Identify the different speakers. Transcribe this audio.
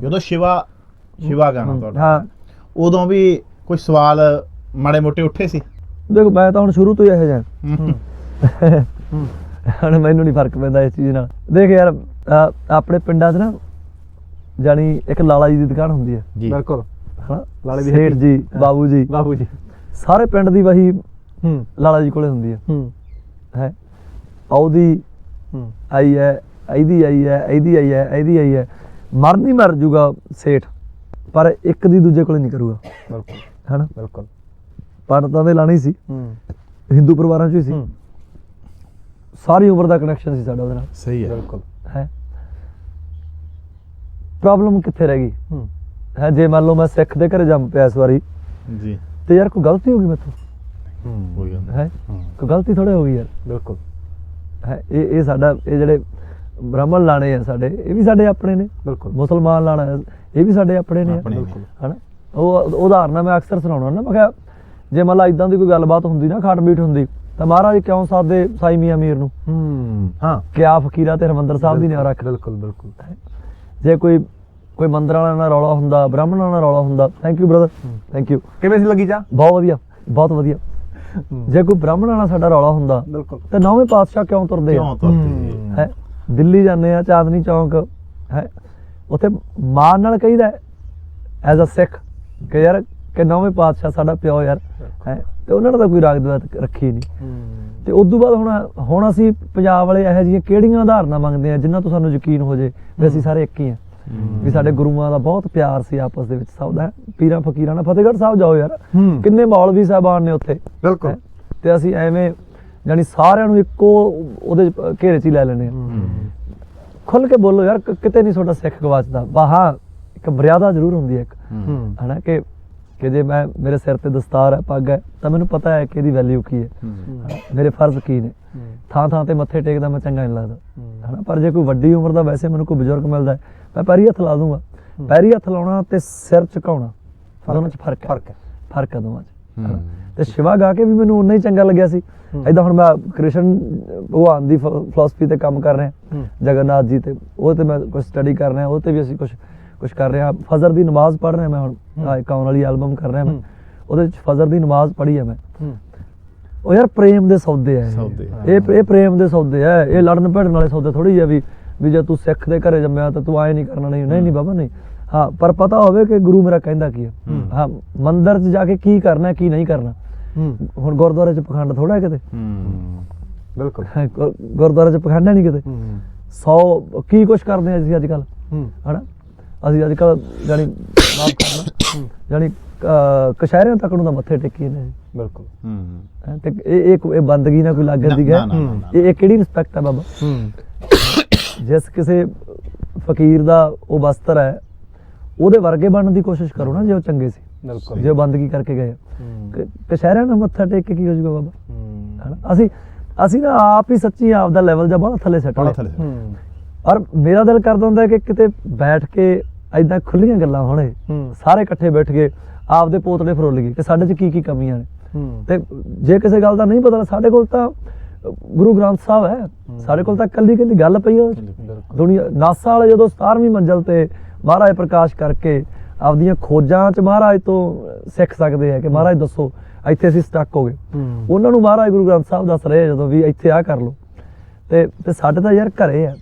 Speaker 1: ਜਦੋਂ ਸ਼ਿਵਾ ਸ਼ਿਵਾ ਗਾਣਾ ਤੁਹਾਡਾ।
Speaker 2: ਹਾਂ।
Speaker 1: ਉਦੋਂ ਵੀ ਕੋਈ ਸਵਾਲ ਮਾੜੇ ਮੋਟੇ ਉੱਠੇ ਸੀ?
Speaker 2: ਦੇਖ ਮੈਂ ਤਾਂ ਹੁਣ ਸ਼ੁਰੂ ਤੋਂ ਹੀ ਇਹੋ ਜਿਹਾ।
Speaker 1: ਹੂੰ।
Speaker 2: ਹੁਣ ਮੈਨੂੰ ਨਹੀਂ ਫ਼ਰਕ ਪੈਂਦਾ ਇਸ ਚੀਜ਼ ਨਾਲ। ਦੇਖ ਯਾਰ ਅਹ ਆਪਣੇ ਪਿੰਡਾਂ 'ਚ ਨਾ ਜਾਨੀ ਇੱਕ ਲਾਲਾ ਜੀ ਦੀ ਦੁਕਾਨ ਹੁੰਦੀ ਹੈ
Speaker 1: ਜੀ।
Speaker 3: ਬਿਲਕੁਲ।
Speaker 2: ਹਨਾ?
Speaker 3: ਲਾਲੇ ਦੀ
Speaker 2: ਸੇਠ
Speaker 3: ਹੱਟੀ।
Speaker 2: ਜੀ ਬਾਬੂ ਜੀ।
Speaker 3: ਬਾਬੂ ਜੀ।
Speaker 2: ਸਾਰੇ ਪਿੰਡ ਦੀ ਵਹੀ
Speaker 3: ਹੂੰ।
Speaker 2: ਲਾਲਾ ਜੀ ਕੋਲੇ ਹੁੰਦੀ ਹੈ
Speaker 3: ਹੂੰ।
Speaker 2: ਹੈ। ਉਹਦੀ
Speaker 3: ਹੂੰ।
Speaker 2: ਆਈ ਹੈ ਇਹਦੀ ਆਈ ਹੈ ਇਹਦੀ ਆਈ ਹੈ ਇਹਦੀ ਆਈ ਹੈ ਮਰ ਨਹੀਂ ਮਰ ਜੂਗਾ ਸੇਠ ਪਰ ਇੱਕ ਦੀ ਦੂਜੇ ਕੋਲੇ ਨਹੀਂ ਕਰੂਗਾ।
Speaker 3: ਬਿਲਕੁਲ।
Speaker 2: ਹਨਾ?
Speaker 3: ਬਿਲਕੁਲ।
Speaker 2: ਪੰਡਤਾਂ ਦੇ ਲਾਣੀ ਸੀ।
Speaker 3: ਹੂੰ।
Speaker 2: ਹਿੰਦੂ ਪਰਿਵਾਰਾਂ 'ਚ ਹੀ ਸੀ।
Speaker 3: ਹੂੰ।
Speaker 2: ਸਾਰੀ ਉਮਰ ਦਾ ਕਨੈਕਸ਼ਨ ਸੀ ਸਾਡਾ ਉਹਦੇ ਨਾਲ।
Speaker 1: ਸਹੀ ਹੈ।
Speaker 3: ਬਿਲਕੁਲ।
Speaker 2: ਹੈ? ਪ੍ਰੋਬਲਮ ਕਿੱਥੇ ਰਹਿ ਗਈ?
Speaker 3: ਹੂੰ।
Speaker 2: ਹੈ ਜੇ ਮੰਨ ਲਓ ਮੈਂ ਸਿੱਖ ਦੇ ਘਰੇ ਜੰਮ ਪਿਆ ਇਸ ਵਾਰੀ
Speaker 1: ਜੀ।
Speaker 2: ਤੇ ਯਾਰ ਕੋਈ ਗਲਤੀ ਹੋ ਗਈ ਮੈਥੋਂ?
Speaker 3: ਹੂੰ
Speaker 1: ਕੋਈ ਗੱਲ।
Speaker 2: ਹੈ?
Speaker 3: ਹੂੰ।
Speaker 2: ਕੋਈ ਗਲਤੀ ਥੋੜੇ ਹੋ ਗਈ ਯਾਰ।
Speaker 3: ਬਿਲਕੁਲ।
Speaker 2: ਹੈ ਇਹ ਇਹ ਸਾਡਾ ਇਹ ਜਿਹੜੇ ਬ੍ਰਾਹਮਣ ਲਾਣੇ ਆ ਸਾਡੇ ਇਹ ਵੀ ਸਾਡੇ ਆਪਣੇ ਨੇ।
Speaker 3: ਬਿਲਕੁਲ।
Speaker 2: ਮੁਸਲਮਾਨ ਲਾਣਾ ਇਹ ਵੀ ਸਾਡੇ ਆਪਣੇ ਨੇ।
Speaker 3: ਬਿਲਕੁਲ
Speaker 2: ਹਨਾ? ਉਹ ਉਦਾਹਰਨ ਮੈਂ ਅਕਸਰ ਸੁਣਾਉਣਾ ਨਾ ਮੈਂ ਕਿਹਾ ਜੇ ਮੰਨ ਲਾ ਇਦਾਂ ਦੀ ਕੋਈ ਗੱਲਬਾਤ ਹੁੰਦੀ ਨਾ ਖਾਟ ਮੀਟ ਹੁੰਦੀ ਤਾਂ ਮਹਾਰਾਜ ਕਿਉਂ ਸਾਦੇ ਸਾਈ ਮੀਆਂ ਮੀਰ ਨੂੰ?
Speaker 3: ਹੂੰ ਹਾਂ।
Speaker 2: ਕਿਆ ਫਕੀਰਾ ਤੇ ਹਰਮੰਦਰ ਸਾਹਿਬ ਦੀ ਨੇ ਰੱਖ
Speaker 3: ਬਿਲਕੁਲ ਬਿਲਕੁਲ।
Speaker 2: ਜੇ ਕੋਈ ਕੋਈ ਮੰਦਰ ਵਾਲਿਆਂ ਨਾਲ ਰੌਲਾ ਹੁੰਦਾ ਬ੍ਰਾਹਮਣਾਂ ਨਾਲ ਰੌਲਾ ਹੁੰਦਾ thank you brother thank you
Speaker 3: ਕਿਵੇਂ ਸੀ ਲੱਗੀ ਚਾ
Speaker 2: ਬਹੁਤ ਵਧੀਆ ਬਹੁਤ ਵਧੀਆ। ਜੇ ਕੋਈ ਬ੍ਰਾਹਮਣਾਂ ਨਾਲ ਸਾਡਾ ਰੌਲਾ ਹੁੰਦਾ
Speaker 3: ਬਿਲਕੁਲ।
Speaker 2: ਤੇ ਨੌਵੇਂ ਪਾਤਸ਼ਾਹ ਕਿਉਂ ਤੁਰਦੇ ਆ?
Speaker 1: ਕਿਉਂ ਤੁਰਦੇ
Speaker 2: ਹੈ? ਦਿੱਲੀ ਜਾਂਦੇ ਆ ਚਾਂਦਨੀ ਚੌਂਕ ਹੈ। ਉੱਥੇ ਮਾਣ ਨਾਲ ਕਹੀਦਾ ਐਜ਼ ਅ ਸਿੱਖ ਕਿ ਯਾਰ ਕਿ ਨੌਵੇਂ ਪਾਤਸ਼ਾਹ ਸਾਡਾ ਪਿਓ ਯਾਰ ਹੈ। ਤੇ ਉਹਨਾਂ ਤਾਂ ਕੋਈ ਰਾਗ ਦਵਾਤ ਰੱਖੀ ਨਹੀਂ। ਤੇ ਉਸ ਤੋਂ ਬਾਅਦ ਹੁਣ ਹੁਣ ਅਸੀਂ ਪੰਜਾਬ ਵਾਲੇ ਇਹੋ ਜਿਹੀਆਂ ਕਿਹੜੀਆਂ ਉਦਾਹਰਨਾਂ ਮੰਗਦੇ ਆ ਜਿਨ੍ਹਾਂ ਤੋਂ ਸਾਨੂੰ ਯਕੀਨ ਹੋ ਜੇ ਵੀ ਅਸੀਂ ਸਾਰੇ ਇੱਕ ਹੀ ਆ। ਵੀ ਸਾਡੇ ਗੁਰੂਆਂ ਦਾ ਬਹੁਤ ਪਿਆਰ ਸੀ ਆਪਸ ਦੇ ਵਿੱਚ ਸਭ ਦਾ ਪੀਰਾਂ ਫਕੀਰਾਂ ਨਾਲ। ਫਤਿਹਗੜ੍ਹ ਸਾਹਿਬ ਜਾਓ ਯਾਰ ਕਿੰਨੇ ਮੌਲਵੀ ਸਾਹਿਬਾਨ ਨੇ ਉੱਥੇ
Speaker 3: ਬਿਲਕੁਲ?
Speaker 2: ਤੇ ਅਸੀਂ ਐਵੇਂ ਜਾਨੀ ਸਾਰਿਆਂ ਨੂੰ ਇੱਕੋ ਉਹਦੇ ਘੇਰੇ 'ਚ ਹੀ ਲੈ ਲੈਣੇ ਆ। ਖੁੱਲ ਕੇ ਬੋਲੋ ਯਾਰ ਕਿਤੇ ਨਹੀਂ ਤੁਹਾਡਾ ਸਿੱਖ ਗਵਾਚਦਾ ਬਾਹਾਂ ਇੱਕ ਮਰਿਆਦਾ ਜ਼ਰੂਰ ਹੁੰਦੀ ਹੈ ਇੱਕ। ਹਨਾ ਕਿ ਕਿ ਜੇ ਮੈਂ ਮੇਰੇ ਸਿਰ ਤੇ ਦਸਤਾਰ ਹੈ ਪੱਗ ਹੈ ਤਾਂ ਮੈਨੂੰ ਪਤਾ ਹੈ ਕਿ ਇਹਦੀ ਵੈਲਿਊ ਕੀ ਹੈ। ਮੇਰੇ ਫਰਜ਼ ਕੀ ਨੇ। ਥਾਂ ਥਾਂ ਤੇ ਮੱਥੇ ਟੇਕਦਾ ਮੈਂ ਚੰਗਾ ਨਹੀਂ ਲੱਗਦਾ। ਹਨਾ ਪਰ ਜੇ ਕੋਈ ਵੱਡੀ ਉਮਰ ਦਾ ਵੈਸੇ ਮੈਨੂੰ ਕੋਈ ਬਜ਼ੁਰਗ ਮਿਲਦਾ ਮੈਂ ਪੈਰੀ ਹੱਥ ਲਾ ਦੂੰਗਾ। ਪੈਰੀ ਹੱਥ ਲਾਉਣਾ ਤੇ ਸਿਰ ਝੁਕਾਉਣਾ ਦੋਨਾਂ 'ਚ ਫ਼ਰਕ ਹੈ।
Speaker 3: ਫ਼ਰਕ ਹੈ।
Speaker 2: ਫ਼ਰਕ ਹੈ ਦੋਵਾਂ 'ਚ। ਤੇ ਸ਼ਿਵਾ ਗਾ ਕੇ ਵੀ ਮੈਨੂੰ ਉਨਾ ਹੀ ਚੰਗਾ ਲੱਗਿਆ ਸੀ। ਐਦਾਂ ਹੁਣ ਮੈਂ ਕ੍ਰਿਸ਼ਨ ਭਗਵਾਨ ਦੀ ਫਿਲਾਸਫੀ ਤੇ ਕੰਮ ਕਰ ਰਿਹਾ। ਜਗਨਨਾਥ ਜੀ ਤੇ ਉਹ ਤੇ ਮੈਂ ਕੁਝ ਸਟੱਡੀ ਕਰ ਰਿਹਾ ਉਹ ਤੇ ਵੀ ਅਸੀਂ ਕੁਝ ਕੁਝ ਕਰ ਰਹੇ ਫਜ਼ਰ ਦੀ ਨਮਾਜ਼ ਪੜ੍ਹ ਰਿਹਾ ਮੈਂ ਹੁਣ ਆਹ ਇੱਕ ਆਉਣ ਵਾਲੀ ਐਲਬਮ ਕਰ ਰਿਹਾ ਮੈਂ। ਉਹਦੇ ਵਿੱਚ ਫਜ਼ਰ ਦੀ ਨਮਾਜ਼ ਪੜ੍ਹੀ ਹੈ ਮੈਂ। ਉਹ ਯਾਰ ਪ੍ਰੇਮ ਦੇ ਸੌਦੇ ਆ ਇਹ। ਇਹ ਪ੍ਰੇਮ ਦੇ ਸੌਦੇ ਆ। ਇਹ ਲੜਨ ਭਿੜਨ ਵਾਲੇ ਸੌਦੇ ਥੋੜੀ ਆ ਵੀ ਵੀ ਜੇ ਤੂੰ ਸਿੱਖ ਦੇ ਘਰੇ ਜੰਮਿਆ ਤਾਂ ਤੂੰ ਆਏ ਨਹੀਂ ਕਰਨਾ ਨਹੀਂ ਨਹੀਂ ਬਾਬਾ ਨਹੀਂ। ਹਾਂ ਪਰ ਪਤਾ ਹੋਵੇ ਕਿ ਗੁਰੂ ਮੇਰਾ ਕਹਿੰਦਾ ਕੀ ਹੈ। ਹਾਂ ਮੰਦਿਰ 'ਚ ਜਾ ਕੇ ਕੀ ਕਰਨਾ ਕੀ ਨਹੀਂ ਕਰਨਾ। ਹੁਣ ਗੁਰਦੁਆਰੇ 'ਚ ਪਖੰਡ ਥੋੜਾ ਕਿਤੇ?
Speaker 1: ਹੂੰ
Speaker 3: ਬਿਲਕੁਲ।
Speaker 2: ਗੁਰ- ਗੁਰਦੁਆਰੇ 'ਚ ਪਖੰਡ ਨਹੀਂ ਕਿਤੇ?
Speaker 3: ਹੂੰ।
Speaker 2: 100 ਕੀ ਕੁਛ ਕਰਦੇ ਆ ਅਸੀਂ ਅੱਜ ਕੱਲ
Speaker 3: ਹੂੰ।
Speaker 2: ਹਨਾ? ਅਸੀਂ ਅੱਜ ਕੱਲ ਜਾਨੀ ਮਾਫ ਕਰਨਾ। ਜਾਨੀ ਕਸ਼ਹਿਰਿਆਂ ਤੱਕ ਨੂੰ ਤਾਂ ਮੱਥੇ ਟੇਕੀ ਨੇ
Speaker 3: ਬਿਲਕੁਲ।
Speaker 1: ਹੂੰ।
Speaker 2: ਤੇ ਇਹ ਇਹ ਇਹ ਬੰਦਗੀ ਨਾਲ ਕੋਈ ਲੱਗ ਜਾਂਦੀ
Speaker 1: ਨਾ,
Speaker 2: ਹੈ। ਇਹ ਇਹ ਕਿਹੜੀ ਰਿਸਪੈਕਟ ਹੈ ਬਾਬਾ?
Speaker 3: ਹੂੰ।
Speaker 2: ਜਿਸ ਕਿਸੇ ਫਕੀਰ ਦਾ ਉਹ ਬਸਤਰ ਹੈ ਉਹਦੇ ਵਰਗੇ ਬਣਨ ਦੀ ਕੋਸ਼ਿਸ਼ ਕਰੋ ਨਾ ਜੇ ਉਹ ਚੰਗੇ ਸੀ।
Speaker 3: ਬਿਲਕੁਲ।
Speaker 2: ਜੇ ਬੰਦਗੀ ਕਰਕੇ ਗਏ
Speaker 3: ਹੂੰ।
Speaker 2: ਕ- ਕਸ਼ਹਿਰਿਆਂ ਨਾਲ ਮੱਥਾ ਟੇਕ ਕੇ ਕੀ ਹੋ ਜਾਊਗਾ ਬਾਬਾ?
Speaker 3: ਹੂੰ।
Speaker 2: ਹਨਾ? ਅਸੀਂ ਅਸੀਂ ਨਾ ਆਪ ਹੀ ਸੱਚੀ ਆਪ ਦਾ ਲੈਵਲ ਜਾਂ ਬੜਾ ਥੱਲੇ ਸੱਟ
Speaker 1: ਬੜਾ
Speaker 2: ਲਿਆ
Speaker 1: ਥੱਲੇ
Speaker 3: ਹੂੰ
Speaker 2: ਔਰ ਮੇਰਾ ਦਿਲ ਕਰਦਾ ਹੁੰਦਾ ਕਿ ਕਿਤੇ ਬੈਠ ਕੇ ਐਦਾਂ ਖੁੱਲੀਆਂ ਗੱਲਾਂ ਹੋਣੇ। ਸਾਰੇ ਇਕੱਠੇ ਬੈਠ ਕੇ ਆਪਦੇ ਪੋਤਲੇ ਫਰੋਲ ਗਏ ਕਿ ਸਾਡੇ 'ਚ ਕੀ ਕੀ ਕਮੀਆਂ ਨੇ। ਤੇ ਜੇ ਕਿਸੇ ਗੱਲ ਦਾ ਨਹੀਂ ਪਤਾ ਸਾਡੇ ਕੋਲ ਤਾਂ ਗੁਰੂ ਗ੍ਰੰਥ ਸਾਹਿਬ ਹੈ। ਸਾਡੇ ਕੋਲ ਤਾਂ ਕੱਲੀ ਕੱਲੀ ਗੱਲ ਪਈ ਹੈ ਦੁਨੀਆ ਨਾਸਾ ਵਾਲੇ ਜਦੋਂ 17ਵੀਂ ਮੰਜ਼ਲ ਤੇ ਮਹਾਰਾਜ ਪ੍ਰਕਾਸ਼ ਕਰਕੇ ਆਪਦੀਆਂ ਖੋਜਾਂ 'ਚ ਮਹਾਰਾਜ ਤੋਂ ਸਿੱਖ ਸਕਦੇ ਆ ਕਿ ਮਹਾਰਾਜ ਦੱਸੋ ਇੱਥੇ ਅਸੀਂ ਸਟਕ ਹੋ ਗਏ। ਉਹਨਾਂ ਨੂੰ ਮਹਾਰਾਜ ਗੁਰੂ ਗ੍ਰੰਥ ਸਾਹਿਬ ਦੱਸ ਰਹੇ ਆ ਜਦੋਂ ਵੀ ਇੱਥੇ ਆ ਕਰ ਲਓ। ਤੇ ਤੇ ਸਾਡੇ ਤਾਂ ਯਾਰ ਘਰੇ ਆ।